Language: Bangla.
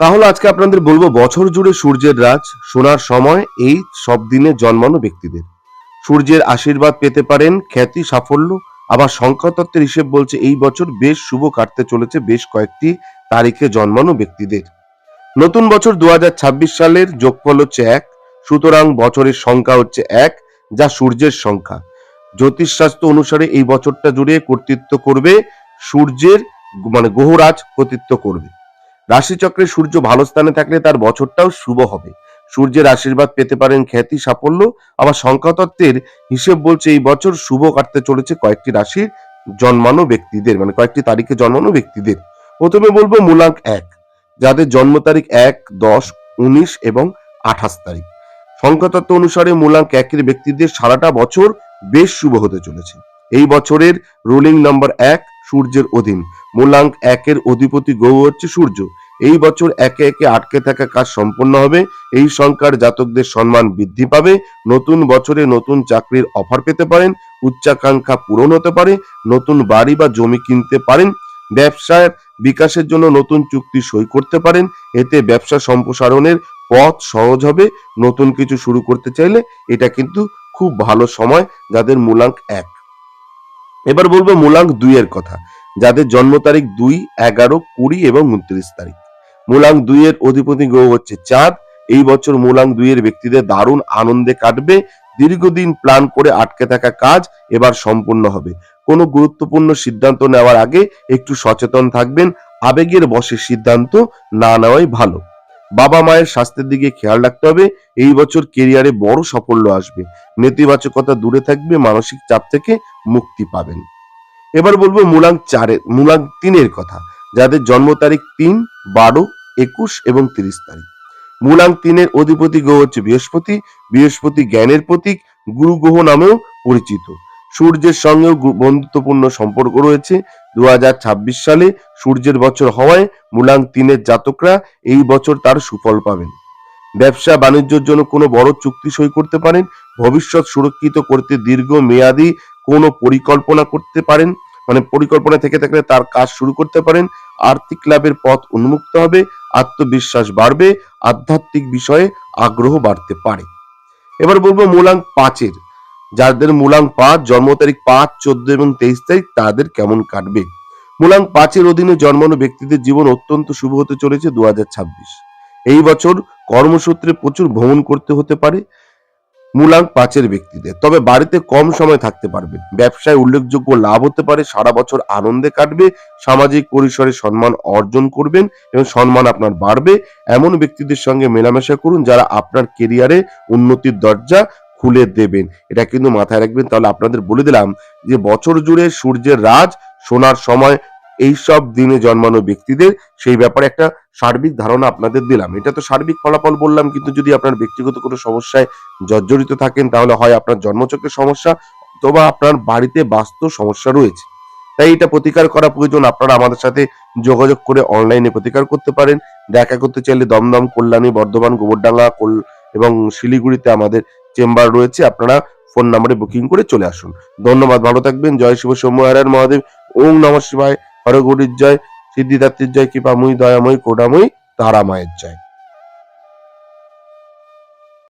তাহলে আজকে আপনাদের বলব, বছর জুড়ে সূর্যের রাজ শোনার সময়, এই সব দিনে জন্মানো ব্যক্তিদের। সূর্যের আশীর্বাদ পেতে পারেন, খ্যাতি, সাফল্য, আবার সংখ্যাতত্ত্বের হিসেব বলছে, এই বছর বেশ শুভ কাটতে চলেছে, বেশ কয়েকটি তারিখে জন্মানো ব্যক্তিদের। নতুন বছর দু হাজার ছাব্বিশ সালের যোগফল হচ্ছে এক, সুতরাং বছরের সংখ্যা হচ্ছে এক, যা সূর্যের সংখ্যা। জ্যোতিষশাস্ত্র অনুসারে এই বছরটা জুড়ে কর্তৃত্ব করবে, সূর্যের মানে গ্রহরাজ কর্তৃত্ব করবে। রাশিচক্রে সূর্য ভালো স্থানে থাকলে তার বছরটাও শুভ হবে। সূর্যের আশীর্বাদ পেতে পারেন খ্যাতি, সাফল্য। আবার সংখ্যাতত্ত্বের হিসেব বলছে এই বছর শুভ কাটতে চলেছে কয়েকটি রাশির জন্মানো ব্যক্তিদের মানে কয়েকটি তারিখে জন্মানো ব্যক্তিদের। প্রথমে বলব মূলাঙ্ক এক, যাদের জন্ম তারিখ এক, দশ, উনিশ এবং আঠাশ তারিখ। সংখ্যাতত্ত্ব অনুসারে মূলাঙ্ক একের ব্যক্তিদের সারাটা বছর বেশ শুভ হতে চলেছে। এই বছরের রুলিং নাম্বার এক, সূর্যের অধীন। মূলাঙ্ক একের অধিপতি গ্রহ হচ্ছে সূর্য। এই বছর একে একে আটকে থাকা কাজ সম্পন্ন হবে। এই সংখ্যার জাতকদের সম্মান বৃদ্ধি পাবে। নতুন বছরে নতুন চাকরির অফার পেতে পারেন। উচ্চাকাঙ্ক্ষা পূরণ হতে পারে। নতুন বাড়ি বা জমি কিনতে পারেন। ব্যবসার বিকাশের জন্য নতুন চুক্তি সই করতে পারেন। এতে ব্যবসা সম্প্রসারণের পথ সহজ হবে। নতুন কিছু শুরু করতে চাইলে এটা কিন্তু খুব ভালো সময়, যাদের মূলাঙ্ক এক। এবার বলব মূলাঙ্ক দুই এর কথা। যাদের জন্ম তারিখ দুই, এগারো, কুড়ি এবং উনত্রিশ তারিখ। মূলাঙ্ক দুই এর অধিপতি গ্রহ হচ্ছে চাঁদ। এই বছর মূলাঙ্ক দুই এর ব্যক্তিদের দারুণ আনন্দে কাটবে। দীর্ঘদিন প্ল্যান করে আটকে থাকা কাজ এবার সম্পূর্ণ হবে। কোনো গুরুত্বপূর্ণ সিদ্ধান্ত নেওয়ার আগে একটু সচেতন থাকবেন। আবেগের বসে সিদ্ধান্ত না নেওয়াই ভালো। বাবা মায়ের স্বাস্থ্যের দিকে খেয়াল রাখতে হবে। এই বছর কেরিয়ারে বড় সাফল্য আসবে। নেতিবাচকতা দূরে থাকবে, মানসিক চাপ থেকে মুক্তি পাবেন। এবার বলব মূলাং চারের, মূলাং তিনের কথা। যাদের জন্ম তারিখ তিন, বারো, একুশ এবং তিরিশ তারিখ। মূলাঙ্ক তিনের অধিপতি গ্রহ হচ্ছে বৃহস্পতি বৃহস্পতি জ্ঞানের প্রতীক, গুরু গ্রহ নামেও পরিচিত। সূর্যের সঙ্গেও বন্ধুত্বপূর্ণ সম্পর্ক রয়েছে। দু হাজার ছাব্বিশ সালে সূর্যের বছর হওয়ায় মূলাঙ্ক তিনের জাতকরা এই বছর তার সুফল পাবেন। ব্যবসা বাণিজ্যের জন্য কোনো বড় চুক্তি সই করতে পারেন। ভবিষ্যৎ সুরক্ষিত করতে দীর্ঘ মেয়াদী কোনো পরিকল্পনা করতে পারেন। মানে পরিকল্পনা থেকে থাকলে তার কাজ শুরু করতে পারেন। আর্থিক লাভের পথ উন্মুক্ত হবে, আত্মবিশ্বাস বাড়বে, আধ্যাত্মিক বিষয়ে আগ্রহ বাড়তে পারে। এবার বলব মূলাঙ্ক পাঁচের। যাদের মূলাঙ্ক পাঁচ, জন্ম তারিখ পাঁচ, চোদ্দ এবং তেইশ তারিখ, তাদের কেমন কাটবে? মূলাঙ্ক পাঁচের অধীনে জন্মানো ব্যক্তিদের জীবন অত্যন্ত শুভ হতে চলেছে দু হাজার ছাব্বিশ। এই বছর কর্মসূত্রে প্রচুর ভ্রমণ করতে হতে পারে। মূলাঙ্ক পাঁচের ব্যক্তিদের। তবে বাড়িতে কম সময় থাকতে পারবেন ব্যবসায় উল্লেখযোগ্য লাভ হতে পারে, সারা বছর আনন্দে কাটবে, সামাজিক পরিসরে সম্মান অর্জন করবেন এবং সম্মান আপনার বাড়বে। এমন ব্যক্তিদের সঙ্গে মেলামেশা করুন যারা আপনার কেরিয়ারে উন্নতির দরজা খুলে দেবেন। এটা কিন্তু মাথায় রাখবেন। তাহলে আপনাদের বলে দিলাম যে, বছর জুড়ে সূর্যের রাজ শোনার সময় এই সব দিনে জন্মানো ব্যক্তিদের সেই ব্যাপারে একটা সার্বিক ধারণা আপনাদের দিলাম। এটা তো সার্বিক ফলাফল বললাম, কিন্তু যদি আপনার ব্যক্তিগত কোনো সমস্যায় জর্জরিত থাকেন, তাহলে হয় আপনার জন্মচক্রের সমস্যা অথবা আপনার বাড়িতে বাস্তু সমস্যা রয়েছে। তাই এটা প্রতিকার করা প্রয়োজন। আপনারা আমাদের সাথে যোগাযোগ করে অনলাইনে প্রতিকার করতে পারেন। দেখা করতে চাইলে দমদম, কল্যাণী, বর্ধমান, গোবরডাঙ্গা এবং শিলিগুড়িতে আমাদের চেম্বার রয়েছে। আপনারা ফোন নাম্বারে বুকিং করে চলে আসুন। ধন্যবাদ, ভালো থাকবেন। জয় শিব সৌম্যহারায়ণ মহাদেব। ওম নমঃ শিবায়। হরগৌরীর জয় সিদ্ধিদাত্রীর জয় কৃপাময়ী দয়াময়ী কোডাময়ী তারামায়ের জয়।